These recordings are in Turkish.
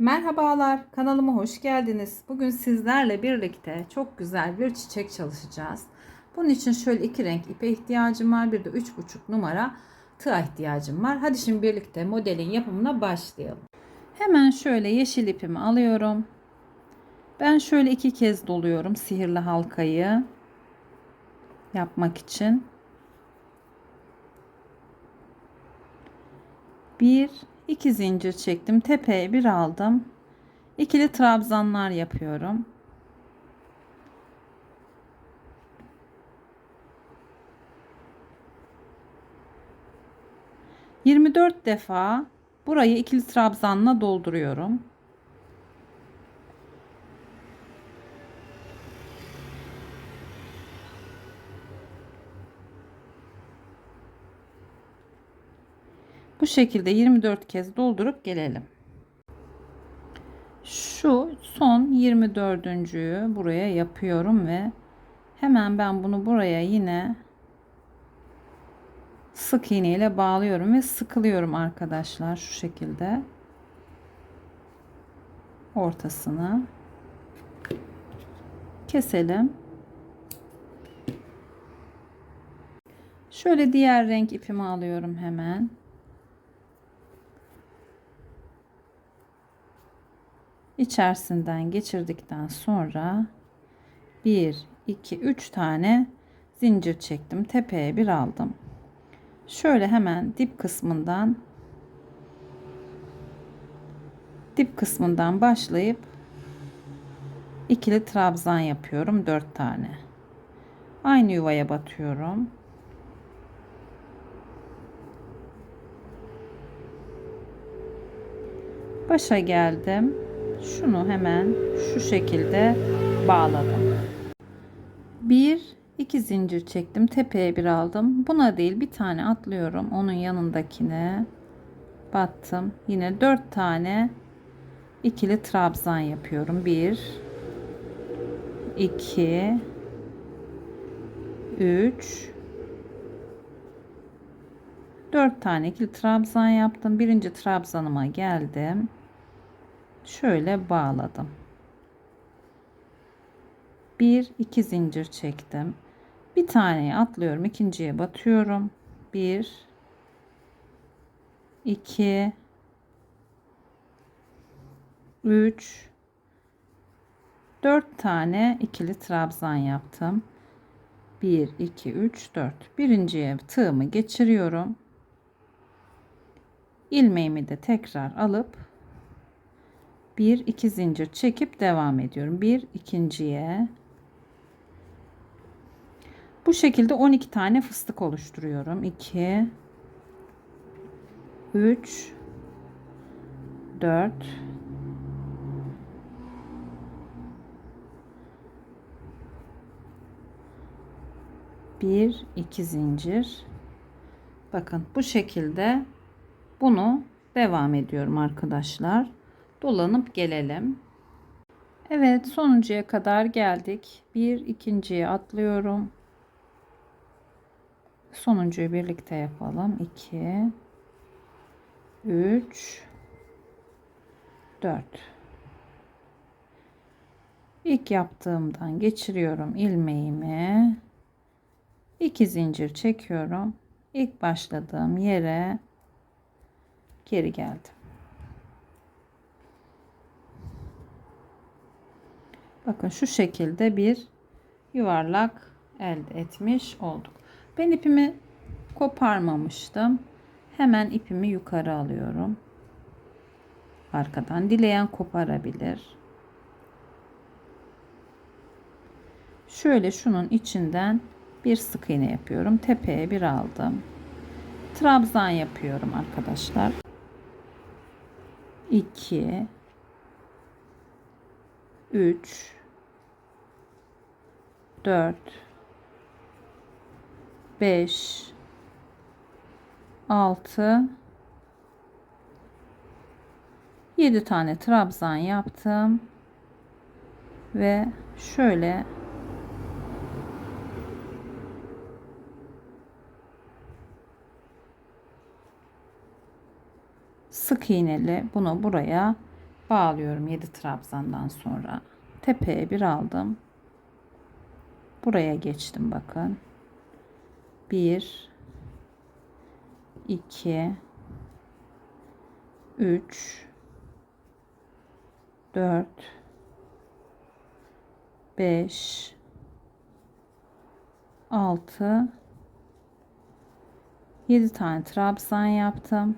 Merhabalar, kanalıma hoş geldiniz. Bugün sizlerle birlikte çok güzel bir çiçek çalışacağız. Bunun için şöyle iki renk ipe ihtiyacım var. Bir de üç buçuk numara tığa ihtiyacım var. Hadi şimdi birlikte modelin yapımına başlayalım. Hemen şöyle yeşil ipimi alıyorum. Ben şöyle iki kez doluyorum sihirli halkayı yapmak için. Bir, iki zincir çektim. Tepeye bir aldım. İkili trabzanlar yapıyorum. Yirmi dört defa burayı ikili trabzanla dolduruyorum. Bu şekilde 24 kez doldurup gelelim. Şu son 24.'ü buraya yapıyorum ve hemen ben bunu buraya yine sık iğne ile bağlıyorum ve sıkılıyorum arkadaşlar şu şekilde ortasını keselim. Şöyle diğer renk ipimi alıyorum hemen. İçerisinden geçirdikten sonra 1 2 3 tane zincir çektim. Tepeye bir aldım. Şöyle hemen dip kısmından dip kısmından başlayıp ikili trabzan yapıyorum 4 tane. Aynı yuvaya batıyorum. Başa geldim şunu hemen şu şekilde bağladım. Bir iki zincir çektim. Tepeye bir aldım. Buna değil bir tane atlıyorum. Onun yanındakine battım. Yine dört tane ikili trabzan yapıyorum. Bir iki üç dört tane ikili trabzan yaptım. Birinci trabzanıma geldim şöyle bağladım. Bir iki zincir çektim. Bir taneye atlıyorum, ikinciye batıyorum. Bir, iki, üç, dört tane ikili trabzan yaptım. Bir, iki, üç, dört. Birinciye tığımı geçiriyorum. İlmeğimi de tekrar alıp bir iki zincir çekip devam ediyorum. Bir ikinciye bu şekilde 12 tane fıstık oluşturuyorum. 2 3 4 bir iki zincir bakın bu şekilde bunu devam ediyorum arkadaşlar dolanıp gelelim. Evet sonuncuya kadar geldik. Bir ikinciye atlıyorum. Sonuncuyu birlikte yapalım. 2 3 4 İlk yaptığımdan geçiriyorum ilmeğimi. 2 zincir çekiyorum. İlk başladığım yere geri geldim. Bakın şu şekilde bir yuvarlak elde etmiş olduk. Ben ipimi koparmamıştım. Hemen ipimi yukarı alıyorum. Arkadan dileyen koparabilir. Şöyle şunun içinden bir sık iğne yapıyorum. Tepeye bir aldım. Trabzan yapıyorum arkadaşlar. 2 3 4 5 6 7 tane trabzan yaptım ve şöyle sık iğneli bunu buraya bağlıyorum 7 trabzandan sonra. Tepeye bir aldım. Buraya geçtim bakın. 1 2 3 4 5 6 7 tane trabzan yaptım.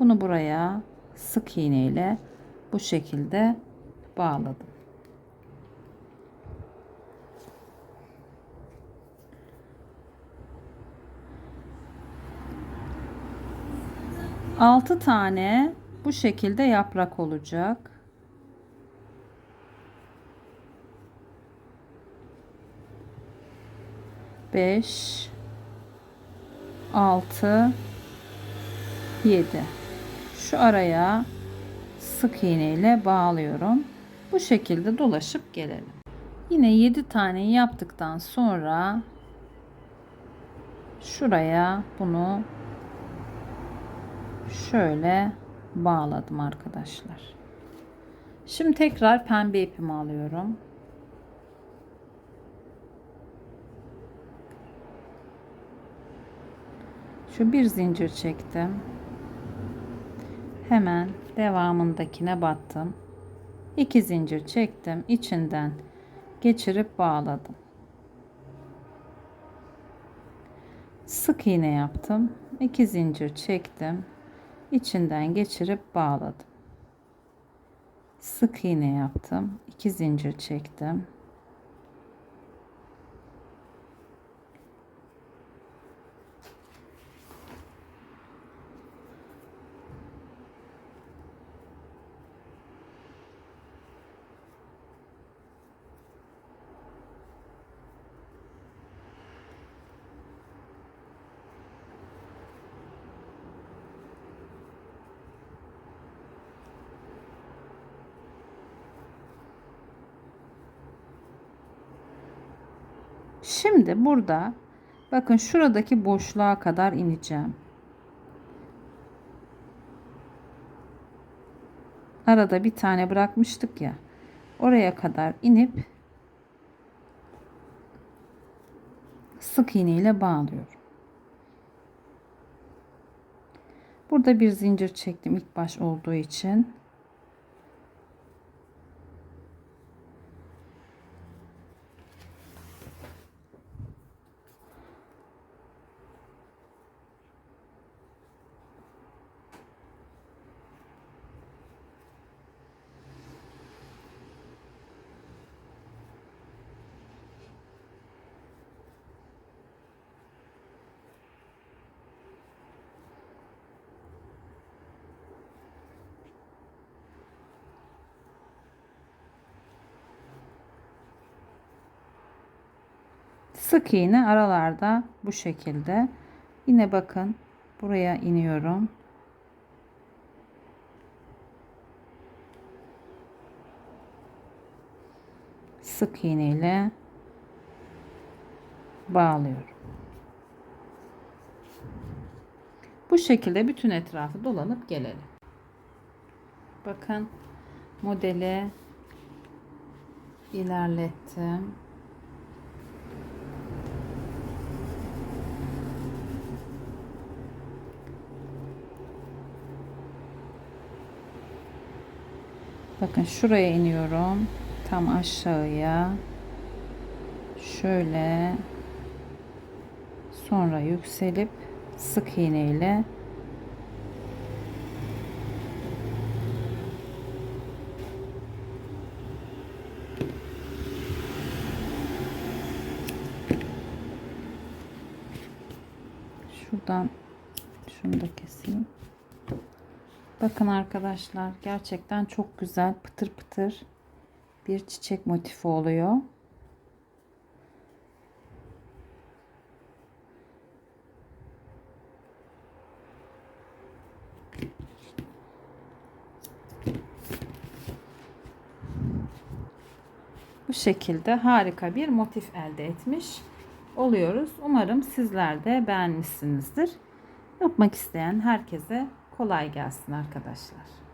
Bunu buraya sık iğne ile bu şekilde bağladım. Altı tane bu şekilde yaprak olacak. Beş, altı, yedi. Şu araya sık iğne ile bağlıyorum. Bu şekilde dolaşıp gelelim. Yine 7 tane yaptıktan sonra şuraya bunu şöyle bağladım arkadaşlar. Şimdi tekrar pembe ipimi alıyorum. Şu bir zincir çektim. Hemen devamındakine battım. İki zincir çektim. içinden geçirip bağladım. Sık iğne yaptım. İki zincir çektim. İçinden geçirip bağladım. Sık iğne yaptım. iki zincir çektim. Şimdi burada bakın şuradaki boşluğa kadar ineceğim. Arada bir tane bırakmıştık ya. Oraya kadar inip sık iğne ile bağlıyorum. Burada bir zincir çektim ilk baş olduğu için. Sık iğne aralarda bu şekilde. Yine bakın buraya iniyorum. Sık iğne ile bağlıyorum. Bu şekilde bütün etrafı dolanıp gelelim. Bakın modeli ilerlettim. Bakın şuraya iniyorum. Tam aşağıya. Şöyle sonra yükselip sık iğne ile Bakın arkadaşlar gerçekten çok güzel pıtır pıtır bir çiçek motifi oluyor. Bu şekilde harika bir motif elde etmiş oluyoruz. Umarım sizler de beğenmişsinizdir. Yapmak isteyen herkese kolay gelsin arkadaşlar.